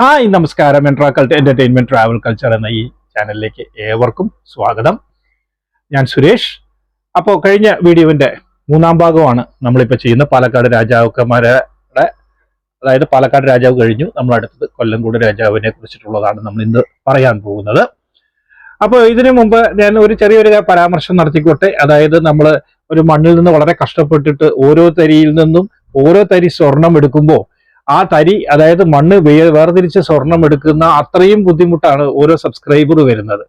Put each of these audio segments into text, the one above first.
Hi നമസ്കാരം. എൻട്രാ കൾട്ട് എന്റർടൈൻമെന്റ് ട്രാവൽ കൾച്ചർ എന്ന ഈ ചാനലിലേക്ക് ഏവർക്കും സ്വാഗതം. ഞാൻ സുരേഷ്. അപ്പോൾ കഴിഞ്ഞ വീഡിയോവിന്റെ മൂന്നാം ഭാഗമാണ് നമ്മളിപ്പോൾ ചെയ്യുന്ന പാലക്കാട് രാജാക്കന്മാരുടെ അതായത് പാലക്കാട് രാജാവ് കഴിഞ്ഞു. നമ്മൾ അടുത്തത് കൊല്ലംകോട് രാജാവിനെ കുറിച്ചിട്ടുള്ളതാണ് നമ്മൾ ഇന്ന് പറയാൻ പോകുന്നത്. അപ്പോൾ ഇതിനു മുമ്പ് ഞാൻ ഒരു ചെറിയൊരു പരാമർശം നടത്തിക്കോട്ടെ. അതായത് നമ്മൾ ഒരു മണ്ണിൽ നിന്ന് വളരെ കഷ്ടപ്പെട്ടിട്ട് ഓരോ തരിയിൽ നിന്നും ഓരോ തരി സ്വർണം എടുക്കുമ്പോൾ ആ തരി അതായത് മണ്ണ് വേർതിരിച്ച് സ്വർണം എടുക്കുന്ന അത്രയും ബുദ്ധിമുട്ടാണ് ഓരോ സബ്സ്ക്രൈബർ വരുന്നത്.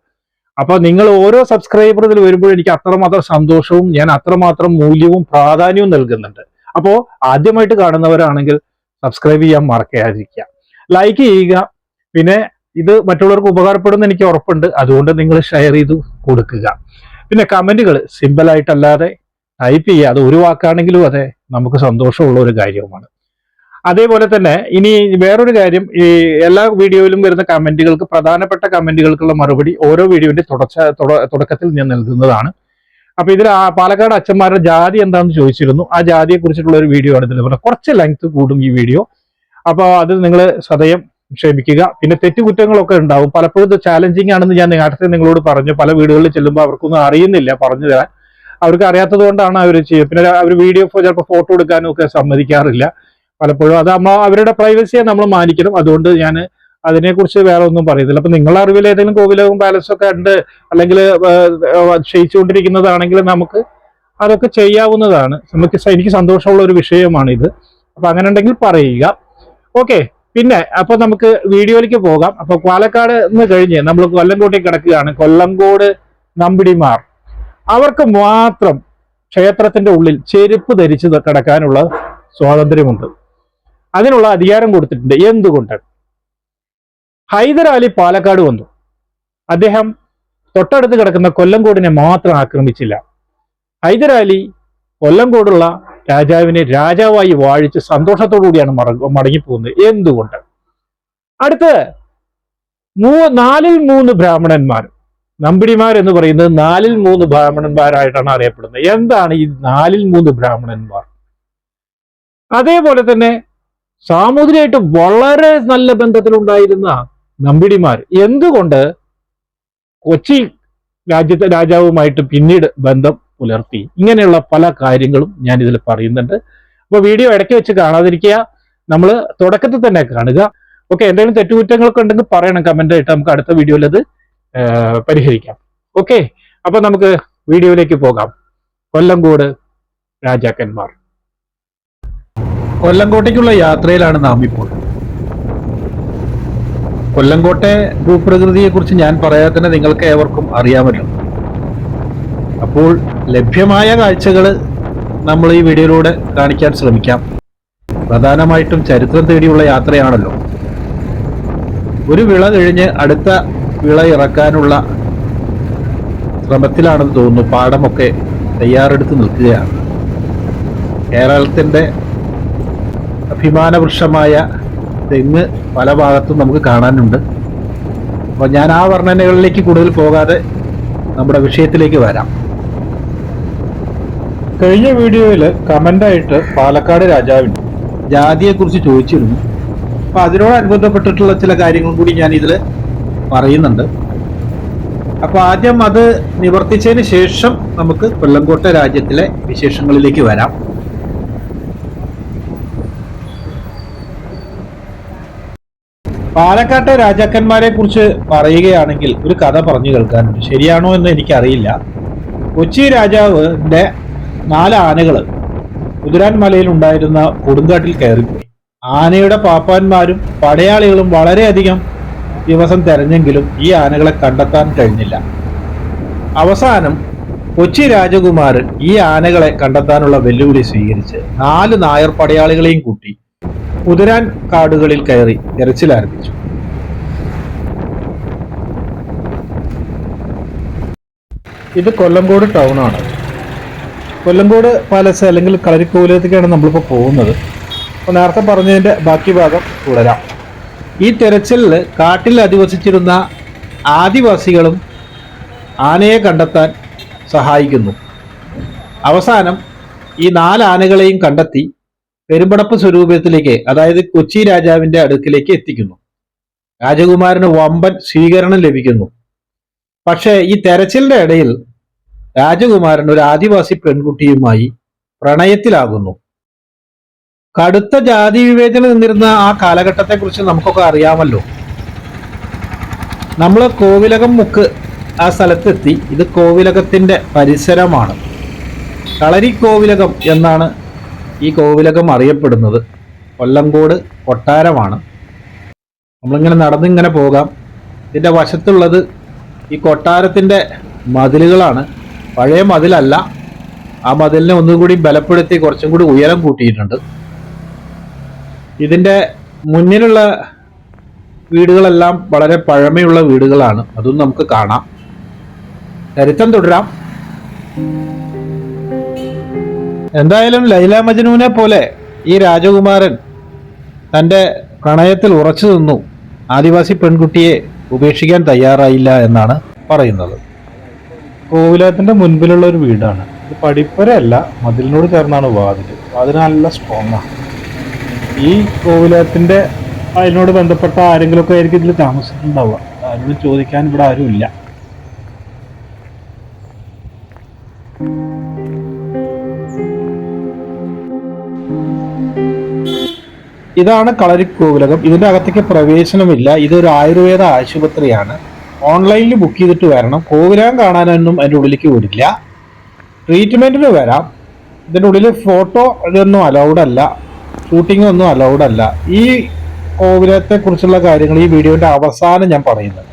അപ്പൊ നിങ്ങൾ ഓരോ സബ്സ്ക്രൈബർ ഇതിൽ വരുമ്പോൾ എനിക്ക് അത്രമാത്രം സന്തോഷവും ഞാൻ അത്രമാത്രം മൂല്യവും പ്രാധാന്യവും നൽകുന്നുണ്ട്. അപ്പോൾ ആദ്യമായിട്ട് കാണുന്നവരാണെങ്കിൽ സബ്സ്ക്രൈബ് ചെയ്യാൻ മറക്കാതിരിക്കുക. ലൈക്ക് ചെയ്യുക. പിന്നെ ഇത് മറ്റുള്ളവർക്ക് ഉപകാരപ്പെടുമെന്ന് എനിക്ക് ഉറപ്പുണ്ട്. അതുകൊണ്ട് നിങ്ങൾ ഷെയർ ചെയ്ത് കൊടുക്കുക. പിന്നെ കമന്റുകൾ സിമ്പിൾ ആയിട്ടല്ലാതെ ടൈപ്പ് ചെയ്യുക. അത് ഒരു വാക്കാണെങ്കിലും അതെ നമുക്ക് സന്തോഷമുള്ള ഒരു കാര്യവുമാണ്. അതേപോലെ തന്നെ ഇനി വേറൊരു കാര്യം ഈ എല്ലാ വീഡിയോയിലും വരുന്ന കമന്റുകൾക്ക് പ്രധാനപ്പെട്ട കമന്റുകൾക്കുള്ള മറുപടി ഓരോ വീഡിയോന്റെ തുടച്ച തുടക്കത്തിൽ ഞാൻ നൽകുന്നതാണ്. അപ്പൊ ഇതിൽ പാലക്കാട് അച്ഛന്മാരുടെ ജാതി എന്താണെന്ന് ചോദിച്ചിരുന്നു. ആ ജാതിയെ കുറിച്ചിട്ടുള്ള ഒരു വീഡിയോ ആണ് ഇതിൽ പറഞ്ഞത്. കുറച്ച് ലെങ്ത് കൂടും ഈ വീഡിയോ. അപ്പോൾ അത് നിങ്ങൾ സ്വതയം ക്ഷമിക്കുക. പിന്നെ തെറ്റുകുറ്റങ്ങളൊക്കെ ഉണ്ടാവും. പലപ്പോഴും ഇത് ചാലഞ്ചിങ് ആണെന്ന് ഞാൻ നേരത്തെ നിങ്ങളോട് പറഞ്ഞു. പല വീടുകളിൽ ചെല്ലുമ്പോൾ അവർക്കൊന്നും അറിയുന്നില്ല പറഞ്ഞു തരാൻ. അവർക്ക് അറിയാത്തത് കൊണ്ടാണ് അവർ ചെയ്യുക പിന്നെ അവർ വീഡിയോ ചിലപ്പോൾ ഫോട്ടോ എടുക്കാനും ഒക്കെ സമ്മതിക്കാറില്ല. പലപ്പോഴും അത് നമ്മൾ അവരുടെ പ്രൈവസിയെ നമ്മൾ മാനിക്കണം. അതുകൊണ്ട് ഞാൻ അതിനെക്കുറിച്ച് വേറെ ഒന്നും പറയുന്നില്ല. അപ്പൊ നിങ്ങളുടെ അറിവിൽ ഏതെങ്കിലും കോവിലവും പാലസും ഒക്കെ ഉണ്ട് അല്ലെങ്കിൽ ക്ഷയിച്ചുകൊണ്ടിരിക്കുന്നതാണെങ്കിൽ നമുക്ക് അതൊക്കെ ചെയ്യാവുന്നതാണ്. നമുക്ക് എനിക്ക് സന്തോഷമുള്ള ഒരു വിഷയമാണിത്. അപ്പൊ അങ്ങനെ ഉണ്ടെങ്കിൽ പറയുക. ഓക്കെ. പിന്നെ അപ്പൊ നമുക്ക് വീഡിയോയിലേക്ക് പോകാം. അപ്പൊ പാലക്കാട് നിന്ന് കഴിഞ്ഞ് നമ്മൾ കൊല്ലംകോട്ടേക്ക് കിടക്കുകയാണ്. കൊല്ലംകോട് നമ്പിടിമാർ. അവർക്ക് മാത്രം ക്ഷേത്രത്തിന്റെ ഉള്ളിൽ ചെരുപ്പ് ധരിച്ച് കിടക്കാനുള്ള സ്വാതന്ത്ര്യമുണ്ട്. അതിനുള്ള അധികാരം കൊടുത്തിട്ടുണ്ട്. എന്തുകൊണ്ട്? ഹൈദരാലി പാലക്കാട് വന്നു. അദ്ദേഹം തൊട്ടടുത്ത് കിടക്കുന്ന കൊല്ലംകോടിനെ മാത്രം ആക്രമിച്ചില്ല. ഹൈദരാലി കൊല്ലംകോടുള്ള രാജാവിനെ രാജാവായി വാഴിച്ച് സന്തോഷത്തോടു കൂടിയാണ് മടങ്ങി മടങ്ങിപ്പോകുന്നത്. എന്തുകൊണ്ട്? അടുത്ത് മൂ നാലിൽ മൂന്ന് ബ്രാഹ്മണന്മാർ. നമ്പിടിമാർ എന്ന് പറയുന്നത് നാലിൽ മൂന്ന് ബ്രാഹ്മണന്മാരായിട്ടാണ് അറിയപ്പെടുന്നത്. എന്താണ് ഈ നാലിൽ മൂന്ന് ബ്രാഹ്മണന്മാർ? അതേപോലെ തന്നെ സാമൂതിരിയായിട്ട് വളരെ നല്ല ബന്ധത്തിലുണ്ടായിരുന്ന നമ്പിടിമാർ. എന്തുകൊണ്ട് കൊച്ചി രാജ്യത്തെ രാജാവുമായിട്ട് പിന്നീട് ബന്ധം പുലർത്തി? ഇങ്ങനെയുള്ള പല കാര്യങ്ങളും ഞാൻ ഇതിൽ പറയുന്നുണ്ട്. അപ്പൊ വീഡിയോ ഇടയ്ക്ക് വെച്ച് കാണാതിരിക്കുക. നമ്മൾ തുടക്കത്തിൽ തന്നെ കാണുക. ഓക്കെ എന്തെങ്കിലും തെറ്റുകുറ്റങ്ങളൊക്കെ ഉണ്ടെങ്കിൽ പറയണം. കമന്റ് ആയിട്ട് നമുക്ക് അടുത്ത വീഡിയോയിൽ അത് പരിഹരിക്കാം. ഓക്കെ അപ്പൊ നമുക്ക് വീഡിയോയിലേക്ക് പോകാം. കൊല്ലംകോട് രാജാക്കന്മാർ. കൊല്ലംകോട്ടയ്ക്കുള്ള യാത്രയിലാണ് നാം ഇപ്പോൾ കൊല്ലങ്കോട്ടെ ഭൂപ്രകൃതിയെ കുറിച്ച് ഞാൻ പറയാതെ തന്നെ നിങ്ങൾക്ക് ഏവർക്കും അറിയാമല്ലോ. അപ്പോൾ ലഭ്യമായ കാഴ്ചകൾ നമ്മൾ ഈ വീഡിയോയിലൂടെ കാണിക്കാൻ ശ്രമിക്കാം. പ്രധാനമായിട്ടും ചരിത്രം തേടിയുള്ള യാത്രയാണല്ലോ. ഒരു വിള കഴിഞ്ഞ് അടുത്ത വിള ഇറക്കാനുള്ള ശ്രമത്തിലാണെന്ന് തോന്നുന്നു. പാടമൊക്കെ തയ്യാറെടുത്ത് നിൽക്കുകയാണ്. കേരളത്തിന്റെ അഭിമാന വൃക്ഷമായ തെങ്ങ് പല ഭാഗത്തും നമുക്ക് കാണാനുണ്ട്. അപ്പോൾ ഞാൻ ആ വർണനകളിലേക്ക് കൂടുതൽ പോകാതെ നമ്മുടെ വിഷയത്തിലേക്ക് വരാം. കഴിഞ്ഞ വീഡിയോയിൽ കമന്റായിട്ട് പാലക്കാട് രാജാവിന് ജാതിയെക്കുറിച്ച് ചോദിച്ചിരുന്നു. അപ്പോൾ അതിനോടനുബന്ധപ്പെട്ടിട്ടുള്ള ചില കാര്യങ്ങൾ കൂടി ഞാൻ ഇതിൽ പറയുന്നുണ്ട്. അപ്പോൾ ആദ്യം അത് നിവർത്തിച്ചതിന് ശേഷം നമുക്ക് കൊല്ലംകോട്ടെ രാജ്യത്തിലെ വിശേഷങ്ങളിലേക്ക് വരാം. പാലക്കാട്ടെ രാജാക്കന്മാരെ കുറിച്ച് പറയുകയാണെങ്കിൽ ഒരു കഥ പറഞ്ഞു കേൾക്കാനുണ്ട് ശരിയാണോ എന്ന് എനിക്കറിയില്ല. കൊച്ചി രാജാവിന്റെ നാല് ആനകൾ കുതിരാൻ മലയിൽ ഉണ്ടായിരുന്ന കൊടുങ്കാട്ടിൽ കയറിപ്പോയി. ആനയുടെ പാപ്പാന്മാരും പടയാളികളും വളരെയധികം ദിവസം തെരഞ്ഞെങ്കിലും ഈ ആനകളെ കണ്ടെത്താൻ കഴിഞ്ഞില്ല. അവസാനം കൊച്ചി രാജകുമാരൻ ഈ ആനകളെ കണ്ടെത്താനുള്ള വെല്ലുവിളി സ്വീകരിച്ച് നാല് നായർ പടയാളികളെയും കൂട്ടി കുതിരാൻ കാടുകളിൽ കയറി തെരച്ചിൽ ആരംഭിച്ചു. ഇത് കൊല്ലംകോട് ടൗൺ ആണ്. കൊല്ലംകോട് പാലസ് അല്ലെങ്കിൽ കളരിക്കോലത്തേക്കാണ് നമ്മളിപ്പോൾ പോകുന്നത്. അപ്പോൾ നേരത്തെ പറഞ്ഞതിന്റെ ബാക്കി ഭാഗം തുടരാം. ഈ തെരച്ചിലിൽ കാട്ടിൽ അധിവസിച്ചിരുന്ന ആദിവാസികളും ആനയെ കണ്ടെത്താൻ സഹായിക്കുന്നു. അവസാനം ഈ നാല് ആനകളെയും കണ്ടെത്തി പെരുമ്പടപ്പ് സ്വരൂപത്തിലേക്ക് അതായത് കൊച്ചി രാജാവിന്റെ അടുക്കിലേക്ക് എത്തിക്കുന്നു. രാജകുമാരന് വമ്പൻ സ്വീകരണം ലഭിക്കുന്നു. പക്ഷേ ഈ തെരച്ചിലിന്റെ ഇടയിൽ രാജകുമാരൻ ഒരു ആദിവാസി പെൺകുട്ടിയുമായി പ്രണയത്തിലാകുന്നു. കടുത്ത ജാതി വിവേചനം നിന്നിരുന്ന ആ കാലഘട്ടത്തെ കുറിച്ച് നമുക്കൊക്കെ അറിയാമല്ലോ. നമ്മൾ കോവിലകം മുക്ക് ആ സ്ഥലത്തെത്തി. ഇത് കോവിലകത്തിന്റെ പരിസരമാണ്. കളരി കോവിലകം എന്നാണ് ഈ കോവിലകം അറിയപ്പെടുന്നത് കൊല്ലംകോട് കൊട്ടാരമാണ്. നമ്മളിങ്ങനെ നടന്നിങ്ങനെ പോകാം. ഇതിന്റെ വശത്തുള്ളത് ഈ കൊട്ടാരത്തിന്റെ മതിലുകളാണ്. പഴയ മതിലല്ല. ആ മതിലിനെ ഒന്നും കൂടി ബലപ്പെടുത്തി കുറച്ചും കൂടി ഉയരം കൂട്ടിയിട്ടുണ്ട്. ഇതിന്റെ മുന്നിലുള്ള വീടുകളെല്ലാം വളരെ പഴമയുള്ള വീടുകളാണ്. അതും നമുക്ക് കാണാം. ചരിത്രം തുടരാം. എന്തായാലും ലൈല മജ്നുവിനെ പോലെ ഈ രാജകുമാരൻ തന്റെ പ്രണയത്തിൽ ഉറച്ചു നിന്നു. ആദിവാസി പെൺകുട്ടിയെ ഉപേക്ഷിക്കാൻ തയ്യാറായില്ല എന്നാണ് പറയുന്നത്. കോവിലത്തിന്റെ മുൻപിലുള്ള ഒരു വീടാണ്. ഇത് പടിപ്പരയല്ല മതിലിനോട് ചേർന്നാണ് വാതിൽ. വാതിൽ നല്ല സ്ട്രോങ് ആണ്. ഈ കോവിലത്തിന്റെ അതിനോട് ബന്ധപ്പെട്ട ആരെങ്കിലുമൊക്കെ ആയിരിക്കും ഇതിൽ താമസിച്ചിട്ടുണ്ടാവുക ആരും ചോദിക്കാൻ ഇവിടെ ആരും ഇതാണ് കളരി കോവിലകം ഇതിന്റെ അകത്തേക്ക് പ്രവേശനമില്ല. ഇതൊരു ആയുർവേദ ആശുപത്രിയാണ്. ഓൺലൈനിൽ ബുക്ക് ചെയ്തിട്ട് വരണം. കോവിലകം കാണാനൊന്നും അതിന്റെ ഉള്ളിലേക്ക് വരില്ല ട്രീറ്റ്മെന്റിന് വരാം. ഇതിന്റെ ഉള്ളിൽ ഫോട്ടോ ഇതൊന്നും അലൗഡ് അല്ല. ഷൂട്ടിംഗ് ഒന്നും അലൗഡ് അല്ല. ഈ കോവിലത്തെക്കുറിച്ചുള്ള കാര്യങ്ങൾ ഈ വീഡിയോന്റെ അവസാനം ഞാൻ പറയുന്നത്.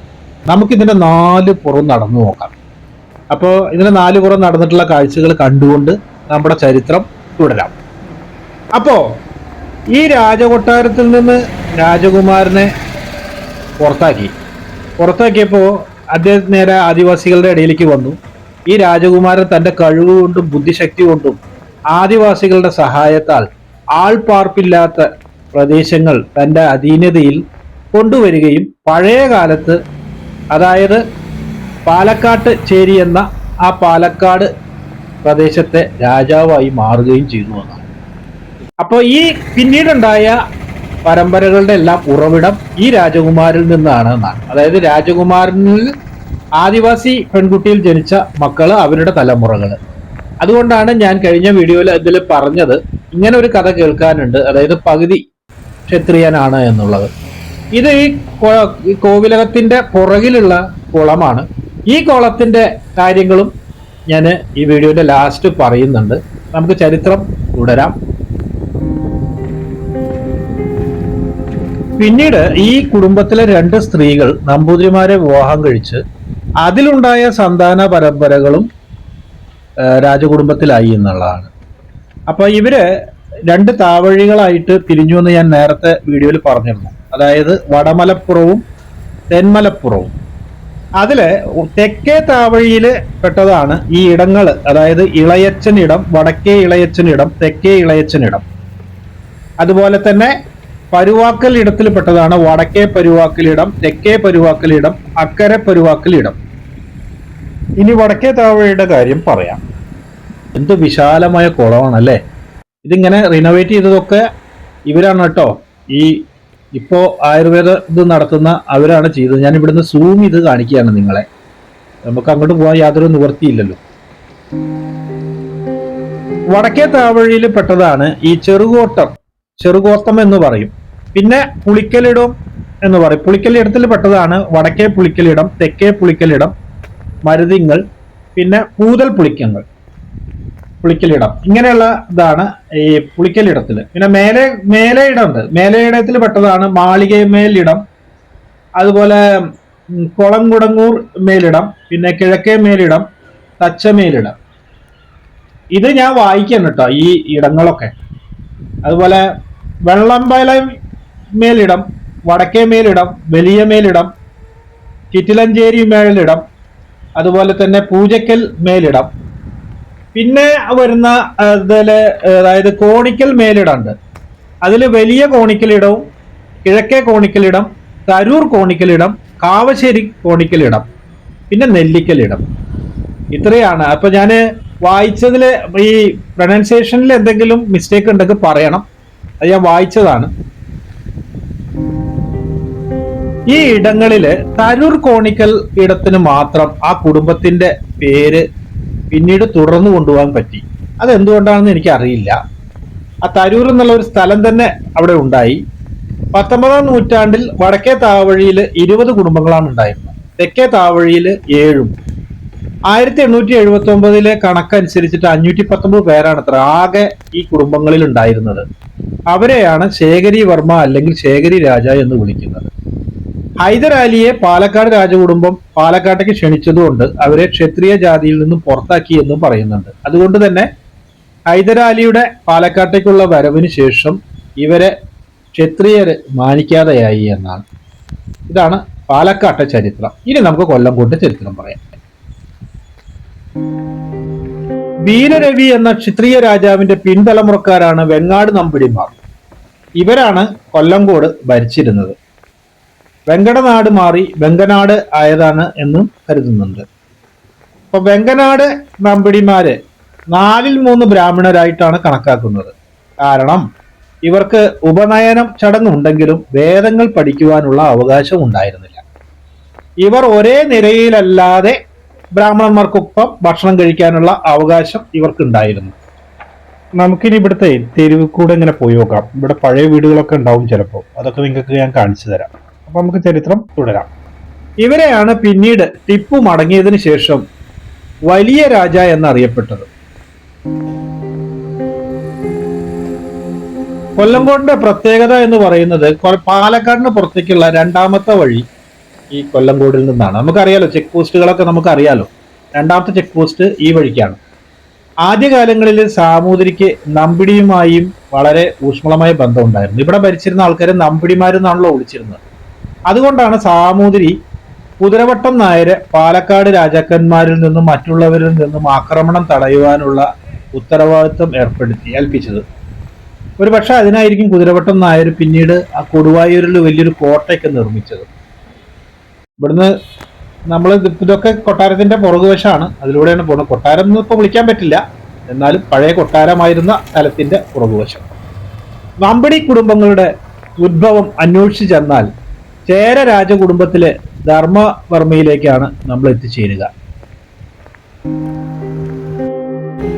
നമുക്കിതിന്റെ നാല് പുറം നടന്നു നോക്കാം. അപ്പോൾ ഇതിന്റെ നാല് പുറം നടന്നിട്ടുള്ള കാഴ്ചകൾ കണ്ടുകൊണ്ട് നമ്മുടെ ചരിത്രം തുടരാം. അപ്പോ ഈ രാജകൊട്ടാരത്തിൽ നിന്ന് രാജകുമാരനെ പുറത്താക്കി. പുറത്താക്കിയപ്പോൾ അദ്ദേഹം നേരെ ആദിവാസികളുടെ ഇടയിലേക്ക് വന്നു. ഈ രാജകുമാരൻ തന്റെ കഴിവ് കൊണ്ടും ബുദ്ധിശക്തി കൊണ്ടും ആദിവാസികളുടെ സഹായത്താൽ ആൾപ്പാർപ്പില്ലാത്ത പ്രദേശങ്ങൾ തന്റെ അധീനതയിൽ കൊണ്ടുവരികയും പഴയ കാലത്ത് അതായത് പാലക്കാട്ട് ചേരി എന്ന ആ പാലക്കാട് പ്രദേശത്തെ രാജാവായി മാറുകയും ചെയ്തു എന്നാണ്. അപ്പോൾ ഈ പിന്നീടുണ്ടായ പരമ്പരകളുടെ എല്ലാം ഉറവിടം ഈ രാജകുമാരിൽ നിന്നാണ് എന്നാണ്. അതായത് രാജകുമാരനിൽ ആദിവാസി പെൺകുട്ടിയിൽ ജനിച്ച മക്കൾ അവരുടെ തലമുറകൾ അതുകൊണ്ടാണ് ഞാൻ കഴിഞ്ഞ വീഡിയോയിൽ ഇതിൽ പറഞ്ഞത് ഇങ്ങനെ ഒരു കഥ കേൾക്കാനുണ്ട്. അതായത് പകുതി ക്ഷത്രിയനാണ് എന്നുള്ളത്. ഇത് ഈ കോവിലകത്തിന്റെ പുറകിലുള്ള കുളമാണ്. ഈ കുളത്തിന്റെ കാര്യങ്ങളും ഞാൻ ഈ വീഡിയോന്റെ ലാസ്റ്റ് പറയുന്നുണ്ട്. നമുക്ക് ചരിത്രം തുടരാം. പിന്നീട് ഈ കുടുംബത്തിലെ രണ്ട് സ്ത്രീകൾ നമ്പൂതിരിമാരെ വിവാഹം കഴിച്ച് അതിലുണ്ടായ സന്താന പരമ്പരകളും രാജകുടുംബത്തിലായി എന്നുള്ളതാണ്. അപ്പൊ ഇവർ രണ്ട് താവഴികളായിട്ട് പിരിഞ്ഞു എന്ന് ഞാൻ നേരത്തെ വീഡിയോയിൽ പറഞ്ഞിരുന്നു. അതായത് വടമലപ്പുറവും തെന്മലപ്പുറവും. അതിലെ തെക്കേ താവഴിയിൽ പെട്ടതാണ് ഈ ഇടങ്ങൾ അതായത് ഇളയച്ചനിടം വടക്കേ ഇളയച്ചനിടം തെക്കേ ഇളയച്ചനിടം അതുപോലെ തന്നെ പരുവാക്കൽ ഇടത്തിൽ പെട്ടതാണ് വടക്കേ പരുവാക്കലിടം തെക്കേ പരുവാക്കലിടം അക്കരെ പരുവാക്കലിടം. ഇനി വടക്കേ താവഴയുടെ കാര്യം പറയാം. എന്ത് വിശാലമായ കുളമാണല്ലേ? ഇതിങ്ങനെ റിനോവേറ്റ് ചെയ്തതൊക്കെ ഇവരാണ് കേട്ടോ. ഈ ഇപ്പോ ആയുർവേദ ഇത് നടത്തുന്ന അവരാണ് ചെയ്തത്. ഞാൻ ഇവിടുന്ന് സൂം ഇത് കാണിക്കുകയാണ് നിങ്ങളെ. നമുക്ക് അങ്ങോട്ട് പോകാൻ യാതൊരു നിവൃത്തിയില്ലല്ലോ. വടക്കേ താവഴിയിൽ പെട്ടതാണ് ഈ ചെറുകോട്ടം. ചെറുകോത്തം എന്ന് പറയും. പിന്നെ പുളിക്കലിടം എന്ന് പറയും. പുളിക്കലിടത്തിൽ പെട്ടതാണ് വടക്കേ പുളിക്കലിടം തെക്കേ പുളിക്കലിടം മരുതിങ്ങൾ പിന്നെ പൂതൽ പുളിക്കങ്ങൾ. പുളിക്കലിടം. ഇങ്ങനെയുള്ള ഇതാണ് ഈ പുളിക്കലിടത്തിൽ പിന്നെ മേലെ മേലയിടം ഉണ്ട് മേലയിടത്തിൽ പെട്ടതാണ് മാളികമേലിടം അതുപോലെ കുളംകുടങ്ങൂർ മേലിടം പിന്നെ കിഴക്കേ മേലിടം തച്ചമേലിടം ഇത് ഞാൻ വായിക്കണം കേട്ടോ ഈ ഇടങ്ങളൊക്കെ. അതുപോലെ വെള്ളമ്പലം മേലിടം വടക്കേ മേലിടം വലിയ മേലിടം ചിറ്റിലഞ്ചേരി മേലിടം അതുപോലെ തന്നെ പൂജക്കൽ മേലിടം. പിന്നെ വരുന്ന ഇതിൽ അതായത് കോണിക്കൽ മേലിടമുണ്ട്. അതിൽ വലിയ കോണിക്കലിടവും കിഴക്കേ കോണിക്കലിടം തരൂർ കോണിക്കലിടം കാവശ്ശേരി കോണിക്കലിടം പിന്നെ നെല്ലിക്കലിടം. ഇത്രയാണ്. അപ്പൊ ഞാൻ വായിച്ചതിൽ ഈ പ്രൊനൗൺസിയേഷനിൽ എന്തെങ്കിലും മിസ്റ്റേക്ക് ഉണ്ടെങ്കിൽ പറയണം. അത് ഞാൻ വായിച്ചതാണ്. ഈ ഇടങ്ങളിൽ തരൂർ കോണിക്കൽ ഇടത്തിന് മാത്രം ആ കുടുംബത്തിന്റെ പേര് പിന്നീട് തുടർന്നു കൊണ്ടുപോകാൻ പറ്റി. അതെന്തുകൊണ്ടാണെന്ന് എനിക്ക് അറിയില്ല ആ തരൂർ എന്നുള്ള ഒരു സ്ഥലം തന്നെ അവിടെ ഉണ്ടായി. പത്തൊമ്പതാം നൂറ്റാണ്ടിൽ വടക്കേ താവഴിയിൽ ഇരുപത് കുടുംബങ്ങളാണ് ഉണ്ടായിരുന്നത്. തെക്കേ താവഴിയിൽ ഏഴും ആയിരത്തി എണ്ണൂറ്റി എഴുപത്തി ഒമ്പതിലെ കണക്കനുസരിച്ചിട്ട് അഞ്ഞൂറ്റി പത്തൊമ്പത് പേരാണ് അത്ര ആകെ ഈ കുടുംബങ്ങളിൽ ഉണ്ടായിരുന്നത് അവരെയാണ് ശേഖരി വർമ്മ അല്ലെങ്കിൽ ശേഖരി രാജ എന്ന് വിളിക്കുന്നത്. ഹൈദരാലിയെ പാലക്കാട് രാജകുടുംബം പാലക്കാട്ടേക്ക് ക്ഷണിച്ചതുകൊണ്ട് അവരെ ക്ഷത്രിയ ജാതിയിൽ നിന്നും പുറത്താക്കി എന്നും പറയുന്നുണ്ട്. അതുകൊണ്ട് തന്നെ ഹൈദരാലിയുടെ പാലക്കാട്ടേക്കുള്ള വരവിന് ശേഷം ഇവരെ ക്ഷത്രിയര് മാനിക്കാതെയായി എന്നാണ്. ഇതാണ് പാലക്കാട്ടെ ചരിത്രം. ഇനി നമുക്ക് കൊല്ലംകോട്ട് ചരിത്രം പറയാം. വീരരവി എന്ന ക്ഷത്രിയ രാജാവിന്റെ പിൻതലമുറക്കാരാണ് വെങ്ങാട് നമ്പിടിമാർ. ഇവരാണ് കൊല്ലംകോട് ഭരിച്ചിരുന്നത്. വെങ്കടനാട് മാറി വെങ്കനാട് ആയതാണ് എന്ന് കരുതുന്നുണ്ട്. അപ്പൊ വെങ്കനാട് നമ്പിടിമാര് നാലിൽ മൂന്ന് ബ്രാഹ്മണരായിട്ടാണ് കണക്കാക്കുന്നത്. കാരണം ഇവർക്ക് ഉപനയനം ചടങ്ങുണ്ടെങ്കിലും വേദങ്ങൾ പഠിക്കുവാനുള്ള അവകാശം ഉണ്ടായിരുന്നില്ല. ഇവർ ഒരേ നിരയിലല്ലാതെ ബ്രാഹ്മണന്മാർക്കൊപ്പം ഭക്ഷണം കഴിക്കാനുള്ള അവകാശം ഇവർക്കുണ്ടായിരുന്നു. നമുക്കിനി ഇവിടുത്തെ തെരുവ് കൂടെ ഇങ്ങനെ പോയി നോക്കാം. ഇവിടെ പഴയ വീടുകളൊക്കെ ഉണ്ടാവും ചിലപ്പോൾ. അതൊക്കെ നിങ്ങൾക്ക് ഞാൻ കാണിച്ചു തരാം. അപ്പൊ നമുക്ക് ചരിത്രം തുടരാം. ഇവരെയാണ് പിന്നീട് ടിപ്പു മടങ്ങിയതിന് ശേഷം വലിയ രാജ എന്നറിയപ്പെട്ടത്. കൊല്ലംകോടിന്റെ പ്രത്യേകത എന്ന് പറയുന്നത് പാലക്കാടിന് പുറത്തേക്കുള്ള രണ്ടാമത്തെ വഴി ഈ കൊല്ലംകോടിൽ നിന്നാണ്. നമുക്കറിയാലോ ചെക്ക് പോസ്റ്റുകളൊക്കെ നമുക്കറിയാലോ. രണ്ടാമത്തെ ചെക്ക് പോസ്റ്റ് ഈ വഴിക്കാണ്. ആദ്യകാലങ്ങളിൽ സാമൂതിരിക്ക് നമ്പിടിയുമായും വളരെ ഊഷ്മളമായ ബന്ധം ഉണ്ടായിരുന്നു ഇവിടെ ഭരിച്ചിരുന്ന ആൾക്കാരെ നമ്പിടിമാരെന്നാണല്ലോ വിളിച്ചിരുന്നത്. അതുകൊണ്ടാണ് സാമൂതിരി കുതിരവട്ടം നായരെ പാലക്കാട് രാജാക്കന്മാരിൽ നിന്നും മറ്റുള്ളവരിൽ നിന്നും ആക്രമണം തടയുവാനുള്ള ഉത്തരവാദിത്വം ഏർപ്പെടുത്തി ഏൽപ്പിച്ചത്. ഒരു പക്ഷെ അതിനായിരിക്കും കുതിരവട്ടം നായർ പിന്നീട് ആ കൊടുവായൂരിൽ വലിയൊരു കോട്ടയൊക്കെ നിർമ്മിച്ചത്. ഇവിടുന്ന് നമ്മൾ ഇതൊക്കെ കൊട്ടാരത്തിന്റെ പുറകുവശമാണ് അതിലൂടെയാണ് പോകുന്നത്. കൊട്ടാരം എന്ന് ഇപ്പൊ വിളിക്കാൻ പറ്റില്ല. എന്നാലും പഴയ കൊട്ടാരമായിരുന്ന സ്ഥലത്തിന്റെ പുറകുവശം വമ്പടി കുടുംബങ്ങളുടെ ഉദ്ഭവം അന്വേഷിച്ചു ചെന്നാൽ ചേര രാജകുടുംബത്തിലെ ധർമ്മവർമ്മയിലേക്കാണ് നമ്മൾ എത്തിച്ചേരുക.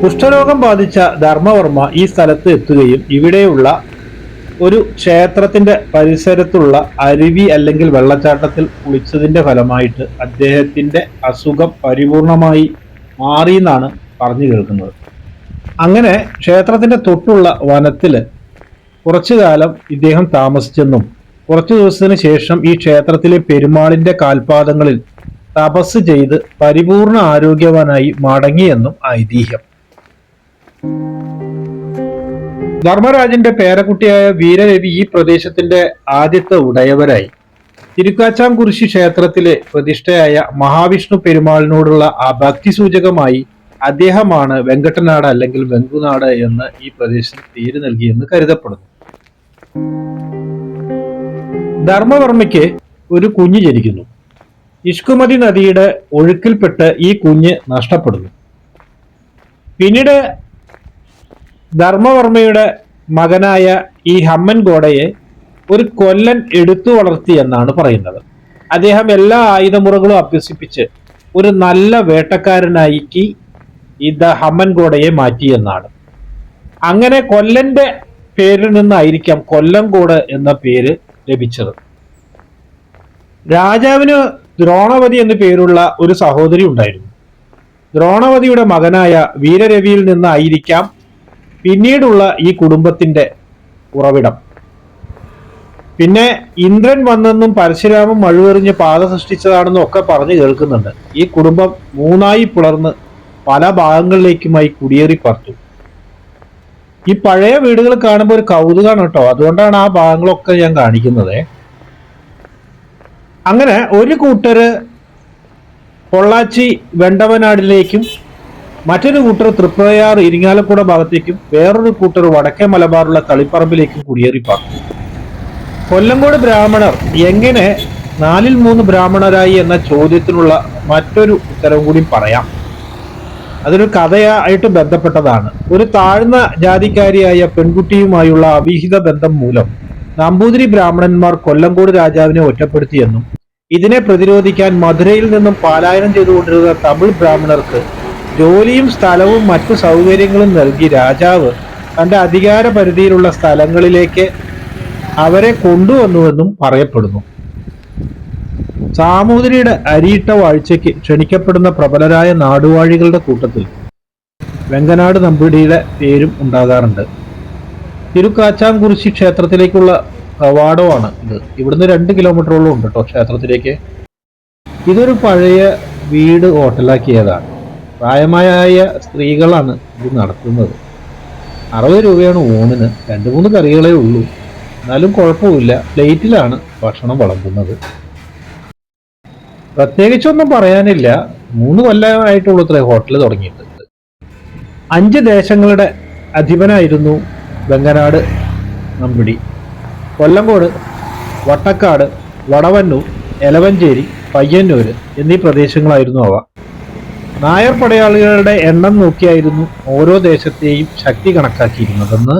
കുഷ്ഠരോഗം ബാധിച്ച ധർമ്മവർമ്മ ഈ സ്ഥലത്ത് എത്തുകയും ഇവിടെയുള്ള ഒരു ക്ഷേത്രത്തിന്റെ പരിസരത്തുള്ള അരുവി അല്ലെങ്കിൽ വെള്ളച്ചാട്ടത്തിൽ കുളിച്ചതിന്റെ ഫലമായിട്ട് അദ്ദേഹത്തിന്റെ അസുഖം പരിപൂർണമായി മാറി എന്നാണ് പറഞ്ഞു കേൾക്കുന്നത്. അങ്ങനെ ക്ഷേത്രത്തിന്റെ തൊട്ടുള്ള വനത്തിൽ കുറച്ചു കാലം ഇദ്ദേഹം താമസിച്ചെന്നും കുറച്ചു ദിവസത്തിന് ശേഷം ഈ ക്ഷേത്രത്തിലെ പെരുമാളിന്റെ കാൽപാദങ്ങളിൽ തപസ് ചെയ്ത് പരിപൂർണ ആരോഗ്യവാനായി മടങ്ങിയെന്നും ഐതിഹ്യം. ധർമ്മരാജന്റെ പേരക്കുട്ടിയായ വീരരവി ഈ പ്രദേശത്തിന്റെ ആദ്യത്തെ ഉടയവരായി. തിരുക്കാച്ചാംകുറിശി ക്ഷേത്രത്തിലെ പ്രതിഷ്ഠയായ മഹാവിഷ്ണു പെരുമാളിനോടുള്ള ആ ഭക്തി സൂചകമായി അദ്ദേഹമാണ് വെങ്കട്ടനാട് അല്ലെങ്കിൽ വെങ്കുനാട് എന്ന് ഈ പ്രദേശത്തിന് പേര് നൽകിയെന്ന് കരുതപ്പെടുന്നു. ധർമ്മവർമ്മയ്ക്ക് ഒരു കുഞ്ഞ് ജനിക്കുന്നു. ഇഷ്കുമതി നദിയുടെ ഒഴുക്കിൽപ്പെട്ട് ഈ കുഞ്ഞ് നഷ്ടപ്പെടുന്നു. പിന്നീട് ധർമ്മവർമ്മയുടെ മകനായ ഈ ഹമ്മൻ ഗോഡയെ ഒരു കൊല്ലൻ എടുത്തു വളർത്തി എന്നാണ് പറയുന്നത്. അദ്ദേഹം എല്ലാ ആയുധമുറകളും അഭ്യസിപ്പിച്ച് ഒരു നല്ല വേട്ടക്കാരനായിക്ക് ഈ ദ ഹമ്മൻ ഗോഡയെ മാറ്റി എന്നാണ്. അങ്ങനെ കൊല്ലന്റെ പേരിൽ നിന്നായിരിക്കാം കൊല്ലംകോട് എന്ന പേര് ലഭിച്ചത്. രാജാവിന് ദ്രോണവതി എന്നു പേരുള്ള ഒരു സഹോദരി ഉണ്ടായിരുന്നു. ദ്രോണവതിയുടെ മകനായ വീരരവിയിൽ നിന്നായിരിക്കാം പിന്നീടുള്ള ഈ കുടുംബത്തിന്റെ ഉറവിടം. പിന്നെ ഇന്ദ്രൻ വന്നെന്നും പരശുരാമൻ മഴുവെറിഞ്ഞ് പാത സൃഷ്ടിച്ചതാണെന്നും ഒക്കെ പറഞ്ഞു കേൾക്കുന്നുണ്ട്. ഈ കുടുംബം മൂന്നായി പുലർന്ന് പല ഭാഗങ്ങളിലേക്കുമായി കുടിയേറി പാർത്തു. ഈ പഴയ വീടുകൾ കാണുമ്പോൾ ഒരു കൗതുകമാണ് കേട്ടോ. അതുകൊണ്ടാണ് ആ ഭാഗങ്ങളൊക്കെ ഞാൻ കാണിക്കുന്നത്. അങ്ങനെ ഒരു കൂട്ടര് പൊള്ളാച്ചി വെണ്ടവനാടിലേക്കും മറ്റൊരു കൂട്ടർ തൃപ്രയാർ ഇരിങ്ങാലക്കുട ഭാഗത്തേക്കും വേറൊരു കൂട്ടർ വടക്കേ മലബാറുള്ള തളിപ്പറമ്പിലേക്കും കുടിയേറി പാർത്തു. കൊല്ലങ്കോട് ബ്രാഹ്മണർ എങ്ങനെ നാലിൽ മൂന്ന് ബ്രാഹ്മണരായി എന്ന ചോദ്യത്തിനുള്ള മറ്റൊരു ഉത്തരവും കൂടി പറയാം. അതൊരു കഥയായിട്ട് ബന്ധപ്പെട്ടതാണ്. ഒരു താഴ്ന്ന ജാതിക്കാരിയായ പെൺകുട്ടിയുമായുള്ള അവിഹിത ബന്ധം മൂലം നമ്പൂതിരി ബ്രാഹ്മണന്മാർ കൊല്ലങ്കോട് രാജാവിനെ ഒറ്റപ്പെടുത്തിയെന്നും ഇതിനെ പ്രതിരോധിക്കാൻ മധുരയിൽ നിന്നും പാലായനം ചെയ്തുകൊണ്ടിരുന്ന തമിഴ് ബ്രാഹ്മണർക്ക് ജോലിയും സ്ഥലവും മറ്റു സൗകര്യങ്ങളും നൽകി രാജാവ് തന്റെ അധികാര പരിധിയിലുള്ള സ്ഥലങ്ങളിലേക്ക് അവരെ കൊണ്ടുവന്നുവെന്നും പറയപ്പെടുന്നു. സാമൂതിരിയുടെ അരിയിട്ട വാഴ്ചയ്ക്ക് ക്ഷണിക്കപ്പെടുന്ന പ്രബലരായ നാടുവാഴികളുടെ കൂട്ടത്തിൽ വെങ്കനാട് നമ്പൂതിരിയുടെ പേരും ഉണ്ടാകാറുണ്ട്. തിരുക്കാച്ചാംകുറിശി ക്ഷേത്രത്തിലേക്കുള്ള കവാടമാണ് ഇത്. ഇവിടുന്ന് രണ്ട് കിലോമീറ്ററോളം ഉണ്ട് കേട്ടോ ക്ഷേത്രത്തിലേക്ക്. ഇതൊരു പഴയ വീട് ഹോട്ടലാക്കിയതാണ്. പ്രായമായ സ്ത്രീകളാണ് ഇത് നടത്തുന്നത്. അറുപത് രൂപയാണ് ഊണിന്. രണ്ട് മൂന്ന് കറികളേ ഉള്ളൂ. എന്നാലും കുഴപ്പമില്ല. പ്ലേറ്റിലാണ് ഭക്ഷണം വിളമ്പുന്നത്. പ്രത്യേകിച്ചൊന്നും പറയാനില്ല. മൂന്ന് കൊല്ലമായിട്ടുള്ളൂ ഹോട്ടൽ തുടങ്ങിയിട്ട്. അഞ്ച് ദേശങ്ങളുടെ അധിപനായിരുന്നു വെങ്ങനാട് നമ്പിടി. കൊല്ലങ്കോട് വട്ടക്കാട് വടവന്നൂർ എലവഞ്ചേരി പയ്യന്നൂര് എന്നീ പ്രദേശങ്ങളായിരുന്നു അവ. നായർ പടയാളികളുടെ എണ്ണം നോക്കിയായിരുന്നു ഓരോ ദേശത്തെയും ശക്തി കണക്കാക്കിയിരുന്നതെന്ന്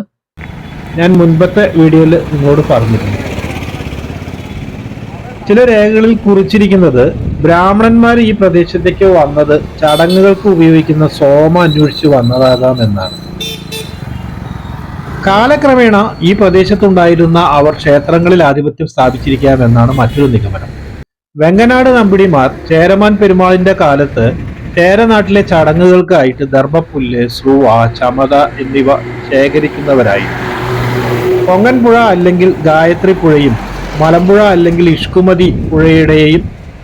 ഞാൻ മുൻപത്തെ വീഡിയോയിൽ നിങ്ങളോട് പറഞ്ഞിരുന്നു. ചില രേഖകളിൽ കുറിച്ചിരിക്കുന്നത് ബ്രാഹ്മണന്മാർ ഈ പ്രദേശത്തേക്ക് വന്നത് ചടങ്ങുകൾക്ക് ഉപയോഗിക്കുന്ന സോമ അന്വേഷിച്ച് വന്നതാകാം എന്നാണ്. കാലക്രമേണ ഈ പ്രദേശത്തുണ്ടായിരുന്ന അവർ ക്ഷേത്രങ്ങളിൽ ആധിപത്യം സ്ഥാപിച്ചിരിക്കാമെന്നാണ് മറ്റൊരു നിഗമനം. വെങ്കനാട് നമ്പിടിമാർ ചേരമാൻ പെരുമാളിന്റെ കാലത്ത് ചേരനാട്ടിലെ ചടങ്ങുകൾക്കായിട്ട് ദർഭപ്പുല്ല് സ്രൂവ ചമത എന്നിവ ശേഖരിക്കുന്നവരായി. പൊങ്ങൻപുഴ അല്ലെങ്കിൽ ഗായത്രി പുഴയും മലമ്പുഴ അല്ലെങ്കിൽ ഇഷ്കുമതി പുഴയുടെയും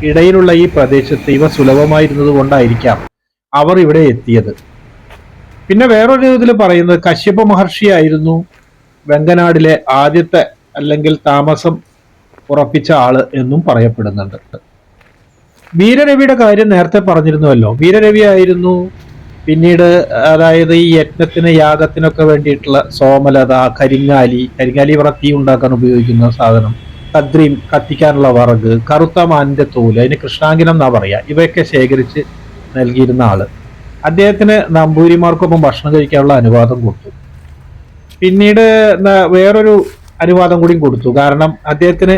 ഇടയിലുള്ള ഈ പ്രദേശത്ത് ഇവ സുലഭമായിരുന്നത് കൊണ്ടായിരിക്കാം അവർ ഇവിടെ എത്തിയത്. പിന്നെ വേറൊരു ഇതിൽ പറയുന്നത് കശ്യപ മഹർഷിയായിരുന്നു വെങ്കനാടിലെ ആദ്യത്തെ അല്ലെങ്കിൽ താമസം ഉറപ്പിച്ച ആൾ എന്നും പറയപ്പെടുന്നുണ്ട്. വീരരവിയുടെ കാര്യം നേരത്തെ പറഞ്ഞിരുന്നുവല്ലോ. വീരരവി ആയിരുന്നു പിന്നീട് അതായത് ഈ യജ്ഞത്തിന് യാഗത്തിനൊക്കെ വേണ്ടിയിട്ടുള്ള സോമലത കരിങ്ങാലി കരിങ്ങാലി ഇവിടെ തീ ഉണ്ടാക്കാൻ ഉപയോഗിക്കുന്ന സാധനം കദ്രീം കത്തിക്കാനുള്ള വറക് കറുത്ത മാനിന്റെ തോൽ അതിന് കൃഷ്ണാങ്കിനം എന്നാ പറയാ ഇവയൊക്കെ ശേഖരിച്ച് നൽകിയിരുന്ന ആൾ. അദ്ദേഹത്തിന് നമ്പൂരിമാർക്കൊപ്പം ഭക്ഷണം കഴിക്കാനുള്ള അനുവാദം കൊടുത്തു. പിന്നീട് വേറൊരു അനുവാദം കൂടിയും കൊടുത്തു. കാരണം അദ്ദേഹത്തിന്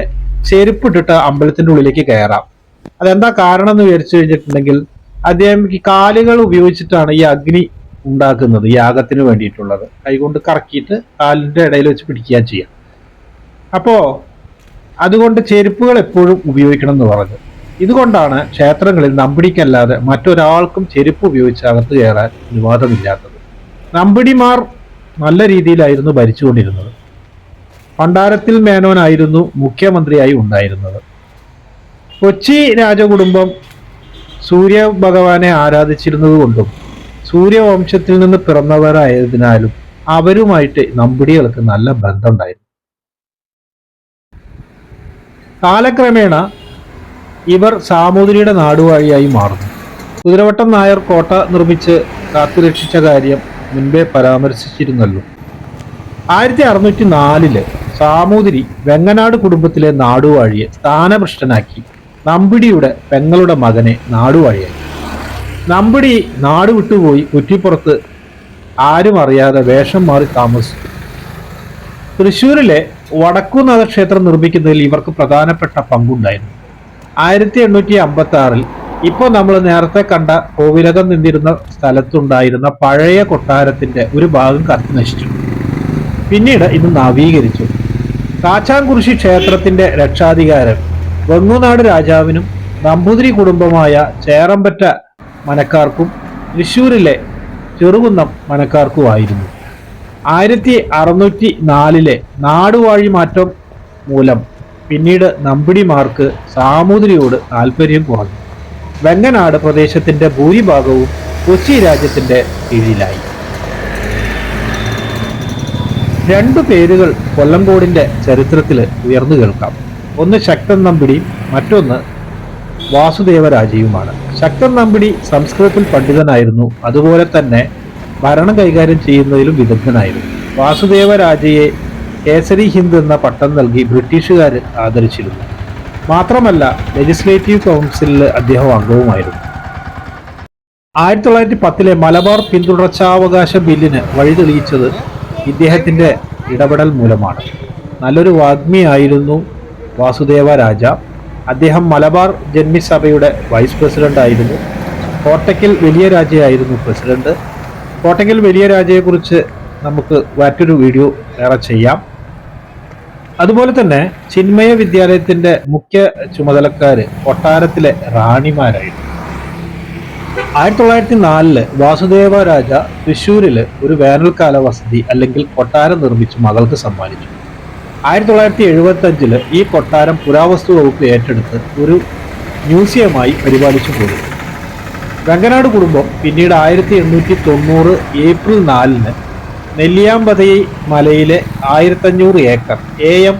ചെരുപ്പിട്ടിട്ട് അമ്പലത്തിന്റെ ഉള്ളിലേക്ക് കയറാം. അതെന്താ കാരണം എന്ന് വിചാരിച്ചു കഴിഞ്ഞിട്ടുണ്ടെങ്കിൽ അദ്ദേഹം ഈ കാലുകൾ ഉപയോഗിച്ചിട്ടാണ് ഈ അഗ്നി ഉണ്ടാക്കുന്നത് യാഗത്തിന് വേണ്ടിയിട്ടുള്ളത്. കൈകൊണ്ട് കറക്കിയിട്ട് കാലിന്റെ ഇടയിൽ വെച്ച് പിടിക്കുക ചെയ്യാം അപ്പോ അതുകൊണ്ട് ചെരുപ്പുകൾ എപ്പോഴും ഉപയോഗിക്കണം എന്ന് പറഞ്ഞു. ഇതുകൊണ്ടാണ് ക്ഷേത്രങ്ങളിൽ നമ്പിടിക്കല്ലാതെ മറ്റൊരാൾക്കും ചെരുപ്പ് ഉപയോഗിച്ച് അകത്ത് കയറാൻ അനുവാദമില്ലാത്തത്. നമ്പിടിമാർ നല്ല രീതിയിലായിരുന്നു ഭരിച്ചുകൊണ്ടിരുന്നത്. പണ്ടാരത്തിൽ മേനോനായിരുന്നു മുഖ്യമന്ത്രിയായി ഉണ്ടായിരുന്നത്. കൊച്ചി രാജകുടുംബം സൂര്യ ഭഗവാനെ ആരാധിച്ചിരുന്നത് കൊണ്ടും സൂര്യവംശത്തിൽ നിന്ന് പിറന്നവരായതിനാലും അവരുമായിട്ട് നമ്പുടികൾക്ക് നല്ല ബന്ധമുണ്ടായിരുന്നു. കാലക്രമേണ ഇവർ സാമൂതിരിയുടെ നാടുവാഴിയായി മാറുന്നു. കുതിരവട്ടം നായർ കോട്ട നിർമ്മിച്ച് കാത്തുരക്ഷിച്ച കാര്യം മുൻപേ പരാമർശിച്ചിരുന്നല്ലോ. ആയിരത്തി അറുന്നൂറ്റി നാലിൽ സാമൂതിരി വെങ്ങനാട് കുടുംബത്തിലെ നാടുവാഴിയെ സ്ഥാനഭ്രഷ്ടനാക്കി. നമ്പിടിയുടെ പെങ്ങളുടെ മകനെ നാടുവഴിയായി. നമ്പിടി നാട് വിട്ടുപോയി കുറ്റിപ്പുറത്ത് ആരും അറിയാതെ വേഷം മാറി താമസിച്ചു. തൃശ്ശൂരിലെ വടക്കുനാഥ ക്ഷേത്രം നിർമ്മിക്കുന്നതിൽ ഇവർക്ക് പ്രധാനപ്പെട്ട പങ്കുണ്ടായിരുന്നു. ആയിരത്തി എണ്ണൂറ്റി അമ്പത്തി ആറിൽ ഇപ്പോൾ നമ്മൾ നേരത്തെ കണ്ട കോവിലകം നിന്നിരുന്ന സ്ഥലത്തുണ്ടായിരുന്ന പഴയ കൊട്ടാരത്തിന്റെ ഒരു ഭാഗം കത്തി നശിച്ചു. പിന്നീട് ഇത് നവീകരിച്ചു. കാച്ചാൻകുറിശി ക്ഷേത്രത്തിന്റെ രക്ഷാധികാരൻ വെങ്ങുനാട് രാജാവിനും നമ്പൂതിരി കുടുംബമായ ചേറമ്പറ്റ മനക്കാർക്കും തൃശ്ശൂരിലെ ചെറുകുന്നം മനക്കാർക്കുമായിരുന്നു. ആയിരത്തി അറുന്നൂറ്റി നാലിലെ നാടുവാഴി മാറ്റം മൂലം പിന്നീട് നമ്പിടിമാർക്ക് സാമൂതിരിയോട് താല്പര്യം കുറഞ്ഞു. വെങ്ങനാട് പ്രദേശത്തിന്റെ ഭൂരിഭാഗവും കൊച്ചി രാജ്യത്തിന്റെ കീഴിലായി. രണ്ടു പേരുകൾ കൊല്ലംകോടിന്റെ ചരിത്രത്തിൽ ഉയർന്നു കേൾക്കാം. ഒന്ന് ശക്തൻ നമ്പിടി മറ്റൊന്ന് വാസുദേവരാജയുമാണ്. ശക്തൻ നമ്പിടി സംസ്കൃതത്തിൽ പണ്ഡിതനായിരുന്നു. അതുപോലെ തന്നെ ഭരണം കൈകാര്യം ചെയ്യുന്നതിലും വിദഗ്ധനായിരുന്നു. വാസുദേവരാജയെ കേസരി ഹിന്ദ് എന്ന പട്ടം നൽകി ബ്രിട്ടീഷുകാർ ആദരിച്ചിരുന്നു. മാത്രമല്ല ലെജിസ്ലേറ്റീവ് കൗൺസിലിൽ അദ്ദേഹം അംഗവുമായിരുന്നു. ആയിരത്തി തൊള്ളായിരത്തി പത്തിലെ മലബാർ പിന്തുടർച്ചാവകാശ ബില്ലിന് വഴി തെളിയിച്ചത് ഇദ്ദേഹത്തിന്റെ ഇടപെടൽ മൂലമാണ്. നല്ലൊരു വാഗ്മിയായിരുന്നു വാസുദേവ രാജ. അദ്ദേഹം മലബാർ ജന്മിസഭയുടെ വൈസ് പ്രസിഡന്റ് ആയിരുന്നു. കോട്ടയ്ക്കൽ വലിയ രാജയായിരുന്നു പ്രസിഡന്റ്. കോട്ടയ്ക്കൽ വലിയ രാജയെക്കുറിച്ച് നമുക്ക് മറ്റൊരു വീഡിയോ വേറെ ചെയ്യാം. അതുപോലെ തന്നെ ചിന്മയ വിദ്യാലയത്തിന്റെ മുഖ്യ ചുമതലക്കാര് കൊട്ടാരത്തിലെ റാണിമാരായിരുന്നു. ആയിരത്തി തൊള്ളായിരത്തി നാലിൽ വാസുദേവ രാജ തൃശൂരിൽ ഒരു വേനൽക്കാല വസതി അല്ലെങ്കിൽ കൊട്ടാരം നിർമ്മിച്ച് മകൾക്ക് സമ്മാനിച്ചു. ആയിരത്തി തൊള്ളായിരത്തി എഴുപത്തി അഞ്ചിൽ ഈ കൊട്ടാരം പുരാവസ്തു വകുപ്പ് ഏറ്റെടുത്ത് ഒരു മ്യൂസിയമായി പരിപാലിച്ചു പോയി. വെങ്കനാട് കുടുംബം പിന്നീട് ആയിരത്തി എണ്ണൂറ്റി തൊണ്ണൂറ് ഏപ്രിൽ നാലിന് നെല്ലിയാമ്പതൈ മലയിലെ ആയിരത്തഞ്ഞൂറ് ഏക്കർ എ എം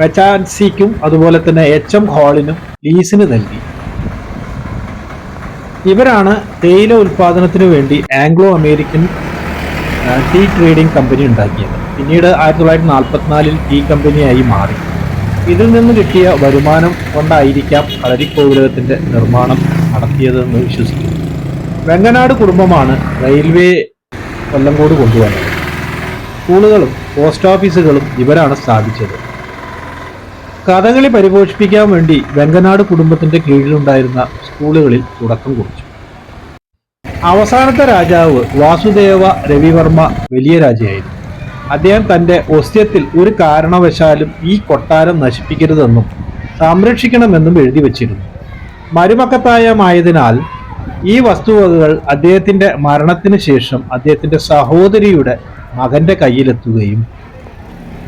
മെച്ചാൻസിക്കും അതുപോലെ തന്നെ എച്ച് എം ഹാളിനും ലീസിന് നൽകി. ഇവരാണ് തേയില ഉൽപാദനത്തിന് വേണ്ടി Anglo American tea trading company ഉണ്ടാക്കിയത്. പിന്നീട് ആയിരത്തി തൊള്ളായിരത്തി നാൽപ്പത്തിനാലിൽ ടീ കമ്പനിയായി മാറി. ഇതിൽ നിന്ന് കിട്ടിയ വരുമാനം കൊണ്ടായിരിക്കാം കളരിക്കോവിലകത്തിന്റെ നിർമ്മാണം നടത്തിയതെന്ന് വിശ്വസിക്കുന്നു. വെങ്ങനാട് കുടുംബമാണ് റെയിൽവേ കൊല്ലങ്കോട് കൊണ്ടുവന്നത്. സ്കൂളുകളും പോസ്റ്റ് ഓഫീസുകളും ഇവരാണ് സ്ഥാപിച്ചത്. കഥകളി പരിപോഷിപ്പിക്കാൻ വേണ്ടി വെങ്കനാട് കുടുംബത്തിന്റെ കീഴിലുണ്ടായിരുന്ന സ്കൂളുകളിൽ തുടക്കം കുറിച്ചു. അവസാനത്തെ രാജാവ് വാസുദേവ രവിവർമ്മ വലിയ രാജയായിരുന്നു. അദ്ദേഹം തന്റെ ഒസ്യത്തിൽ ഒരു കാരണവശാലും ഈ കൊട്ടാരം നശിപ്പിക്കരുതെന്നും സംരക്ഷിക്കണമെന്നും എഴുതി വച്ചിരുന്നു. മരുമക്കത്തായമായതിനാൽ ഈ വസ്തുവകകൾ അദ്ദേഹത്തിന്റെ മരണത്തിന് ശേഷം അദ്ദേഹത്തിന്റെ സഹോദരിയുടെ മകന്റെ കയ്യിലെത്തുകയും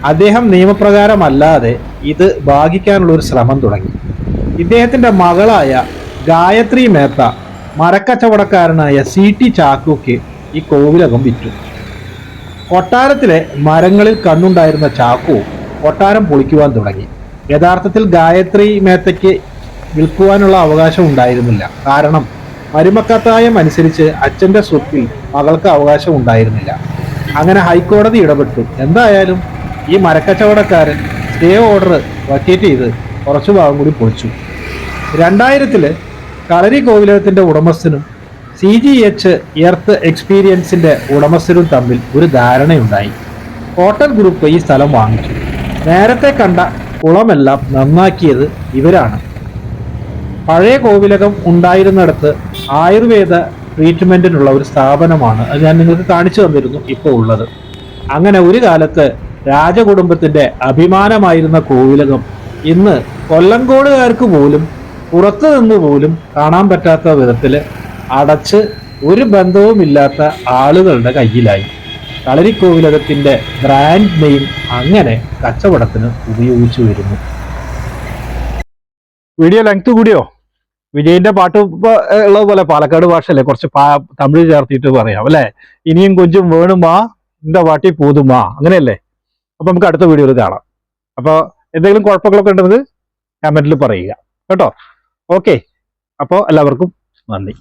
അദ്ദേഹം നിയമപ്രകാരമല്ലാതെ ഇത് ഭാഗിക്കാനുള്ള ഒരു ശ്രമം തുടങ്ങി. ഇദ്ദേഹത്തിന്റെ മകളായ ഗായത്രി മേത്ത മരക്കച്ചവടക്കാരനായ സി ടി ചാക്കുക്ക് ഈ കോവിലകം വിറ്റു. കൊട്ടാരത്തിലെ മരങ്ങളിൽ കണ്ണുണ്ടായിരുന്ന ചാക്കു കൊട്ടാരം പൊളിക്കുവാൻ തുടങ്ങി. യഥാർത്ഥത്തിൽ ഗായത്രി മേത്തയ്ക്ക് വിൽക്കുവാനുള്ള അവകാശം ഉണ്ടായിരുന്നില്ല. കാരണം മരുമക്കത്തായം അനുസരിച്ച് അച്ഛന്റെ സ്വത്തിൽ മകൾക്ക് അവകാശം ഉണ്ടായിരുന്നില്ല. അങ്ങനെ ഹൈക്കോടതി ഇടപെട്ടു. എന്തായാലും ഈ മരക്കച്ചവടക്കാരൻ സ്റ്റേ ഓർഡർ വക്കേറ്റ് ചെയ്ത് കുറച്ചു ഭാഗം കൂടി പൊളിച്ചു. രണ്ടായിരത്തിൽ കളരി കോവിലകത്തിന്റെ ഉടമസ്ഥനും സി ജി എച്ച് എർത്ത് എക്സ്പീരിയൻസിന്റെ ഉടമസ്ഥരും തമ്മിൽ ഒരു ധാരണയുണ്ടായി. ഹോട്ടൽ ഗ്രൂപ്പ് ഈ സ്ഥലം വാങ്ങിച്ചു. നേരത്തെ കണ്ട കുളമെല്ലാം നന്നാക്കിയത് ഇവരാണ്. പഴയ കോവിലകം ഉണ്ടായിരുന്നിടത്ത് ആയുർവേദ ട്രീറ്റ്മെന്റിനുള്ള ഒരു സ്ഥാപനമാണ് അത് ഞാൻ നിങ്ങൾക്ക് കാണിച്ചു തന്നിരുന്നു ഇപ്പോൾ ഉള്ളത്. അങ്ങനെ ഒരു കാലത്ത് രാജകുടുംബത്തിന്റെ അഭിമാനമായിരുന്ന കോവിലകം ഇന്ന് കൊല്ലങ്കോടുകാർക്ക് പോലും പുറത്തു നിന്ന് പോലും കാണാൻ പറ്റാത്ത വിധത്തിൽ അടച്ച് ഒരു ബന്ധവുമില്ലാത്ത ആളുകളുടെ കയ്യിലായി. കളരിക്കോവിലകത്തിന്റെ ബ്രാൻഡ് നെയിം അങ്ങനെ കച്ചവടത്തിന് ഉപയോഗിച്ചു വരുന്നു. വീഡിയോ ലെങ്ത് കൂടിയോ? വിജയിന്റെ പാട്ട് ഉള്ളത് പോലെ പാലക്കാട് ഭാഷയല്ലേ? കുറച്ച് തമിഴ് ചേർത്തിട്ട് പറയാം അല്ലേ? ഇനിയും കൊഞ്ചും വേണുമാ എന്റെ പാട്ടി പോതുമാ അങ്ങനെയല്ലേ? അപ്പൊ നമുക്ക് അടുത്ത വീഡിയോയിൽ കാണാം. അപ്പോൾ എന്തെങ്കിലും കുഴപ്പങ്ങളൊക്കെ ഉണ്ടെങ്കിൽ കമന്റിൽ പറയുക. കേട്ടോ? ഓക്കെ അപ്പോൾ എല്ലാവർക്കും നന്ദി.